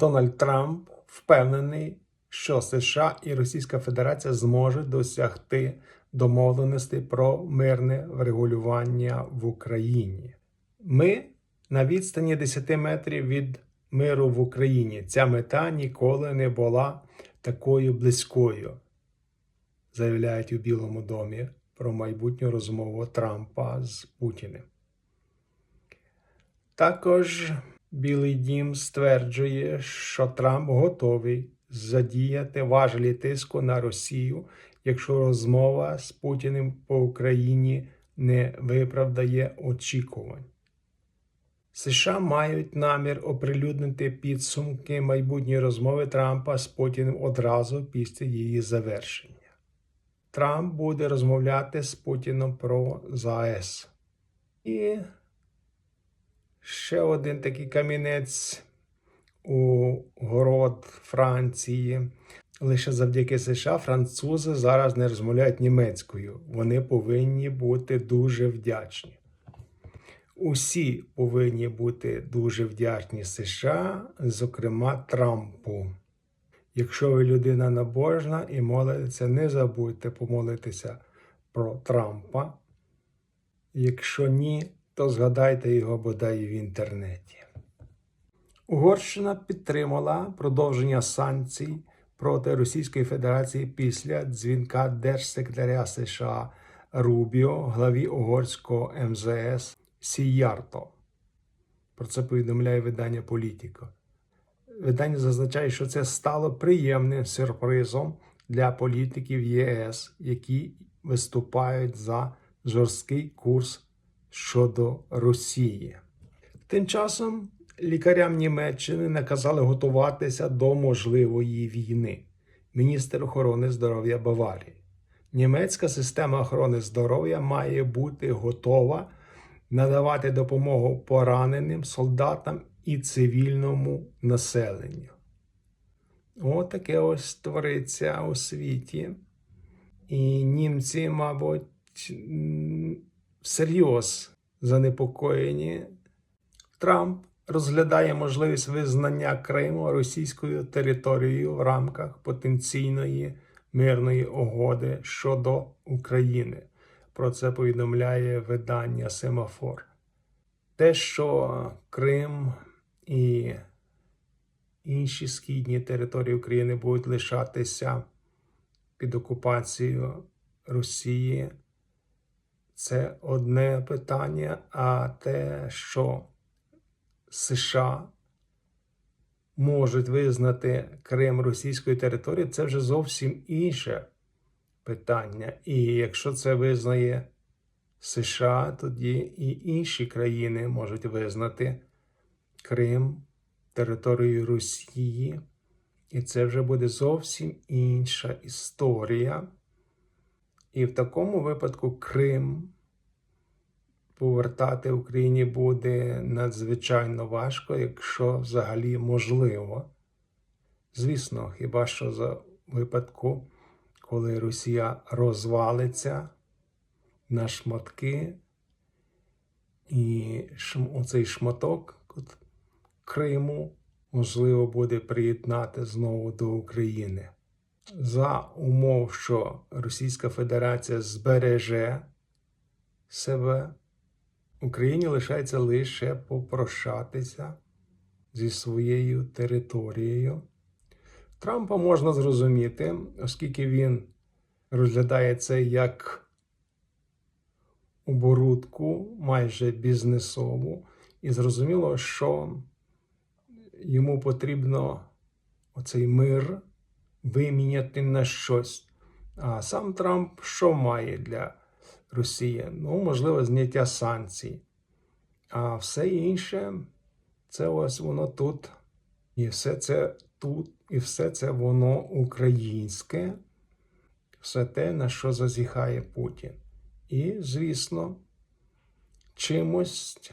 Дональд Трамп впевнений, що США і Російська Федерація зможуть досягти домовленостей про мирне врегулювання в Україні. Ми на відстані 10 метрів від миру в Україні. Ця мета ніколи не була такою близькою, заявляють у Білому домі про майбутню розмову Трампа з Путіним. Також Білий Дім стверджує, що Трамп готовий задіяти важелі тиску на Росію, якщо розмова з Путіним по Україні не виправдає очікувань. США мають намір оприлюднити підсумки майбутньої розмови Трампа з Путіним одразу після її завершення. Трамп буде розмовляти з Путіном про ЗАЕС. І ще один такий камінець у город Франції. Лише завдяки США французи зараз не розмовляють німецькою. Вони повинні бути дуже вдячні. Усі повинні бути дуже вдячні США, зокрема Трампу. Якщо ви людина набожна і молитеся, не забудьте помолитися про Трампа. Якщо ні, то згадайте його бодай в інтернеті. Угорщина підтримала продовження санкцій проти Російської Федерації після дзвінка держсекретаря США Рубіо, главі угорського МЗС Сіярто. Про це повідомляє видання Політіко. Видання зазначає, що це стало приємним сюрпризом для політиків ЄС, які виступають за жорсткий курс щодо Росії. Тим часом лікарям Німеччини наказали готуватися до можливої війни. Міністр охорони здоров'я Баварії. Німецька система охорони здоров'я має бути готова надавати допомогу пораненим солдатам і цивільному населенню. Отаке ось твориться у світі. І німці, мабуть, всерйоз занепокоєні. Трамп розглядає можливість визнання Криму російською територією в рамках потенційної мирної угоди щодо України. Про це повідомляє видання Семафор. Те, що Крим і інші східні території України будуть лишатися під окупацією Росії, це одне питання, а те, що США можуть визнати Крим російською територією, це вже зовсім інше питання. І якщо це визнає США, тоді і інші країни можуть визнати Крим територією Росії. І це вже буде зовсім інша історія. І в такому випадку Крим повертати Україні буде надзвичайно важко, якщо взагалі можливо. Звісно, хіба що за випадку, коли Росія розвалиться на шматки, і оцей шматок Криму можливо буде приєднати знову до України. За умов, що Російська Федерація збереже себе, Україні лишається лише попрощатися зі своєю територією. Трампа можна зрозуміти, оскільки він розглядає це як оборудку майже бізнесову, і зрозуміло, що йому потрібно оцей мир виміняти на щось. А сам Трамп що має для Росії? Ну, можливо, зняття санкцій. А все інше це ось воно тут. І все це тут, і все це воно українське, все те, на що зазіхає Путін. І, звісно, чимось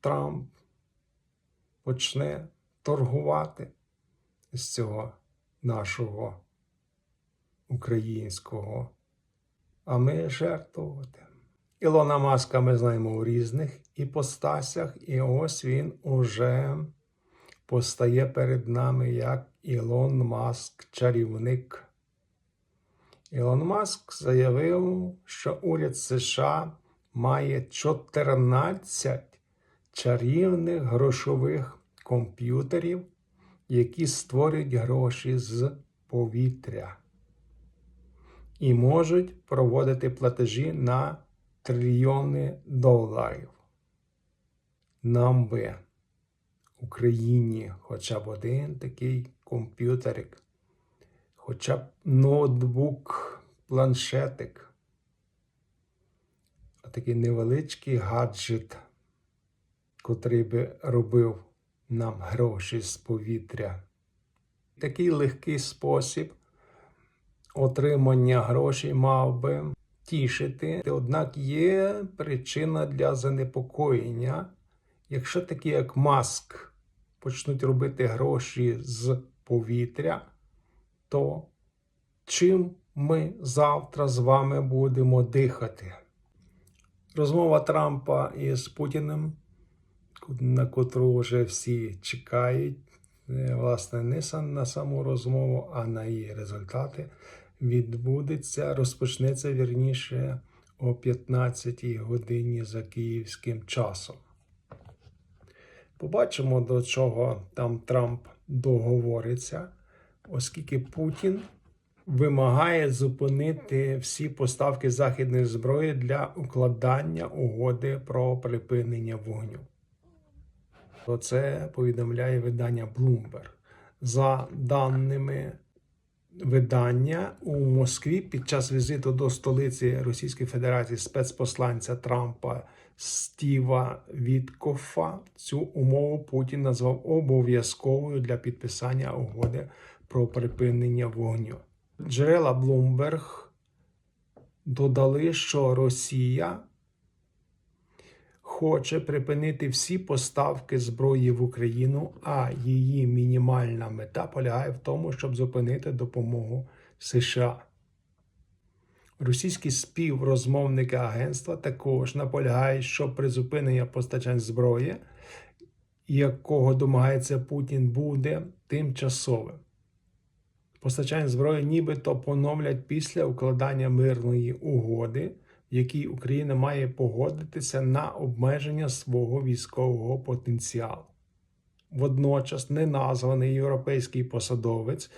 Трамп почне торгувати з цього нашого українського, а ми жертвувати. Ілона Маска ми знаємо у різних іпостасях, і ось він уже постає перед нами як Ілон Маск чарівник. Ілон Маск заявив, що уряд США має 14 чарівних грошових комп'ютерів, які створюють гроші з повітря і можуть проводити платежі на трильйони доларів. Нам би в Україні хоча б один такий комп'ютерик, хоча б ноутбук, планшетик, такий невеличкий гаджет, котрий би робив нам гроші з повітря. Такий легкий спосіб отримання грошей мав би тішити, однак є причина для занепокоєння. Якщо такі, як Маск, почнуть робити гроші з повітря, то чим ми завтра з вами будемо дихати? Розмова Трампа із Путіним, на котру вже всі чекають, е, власне, не на саму розмову, а на її результати, відбудеться, розпочнеться вірніше о 15 годині за київським часом. Побачимо, до чого там Трамп договориться, оскільки Путін вимагає зупинити всі поставки західної зброї для укладання угоди про припинення вогню. Про це повідомляє видання Bloomberg. За даними видання у Москві під час візиту до столиці Російської Федерації спецпосланця Трампа Стіва Віткофа цю умову Путін назвав обов'язковою для підписання угоди про припинення вогню. Джерела Bloomberg додали, що Росія хоче припинити всі поставки зброї в Україну, а її мінімальна мета полягає в тому, щоб зупинити допомогу США. Російські співрозмовники агентства також наполягають, що призупинення постачань зброї, якого домагається Путін, буде тимчасовим. Постачання зброї нібито поновлять після укладання мирної угоди, якій Україна має погодитися на обмеження свого військового потенціалу. Водночас неназваний європейський посадовець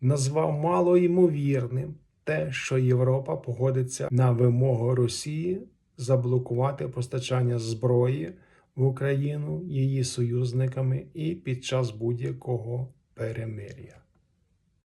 назвав малоймовірним те, що Європа погодиться на вимогу Росії заблокувати постачання зброї в Україну її союзниками і під час будь-якого перемир'я.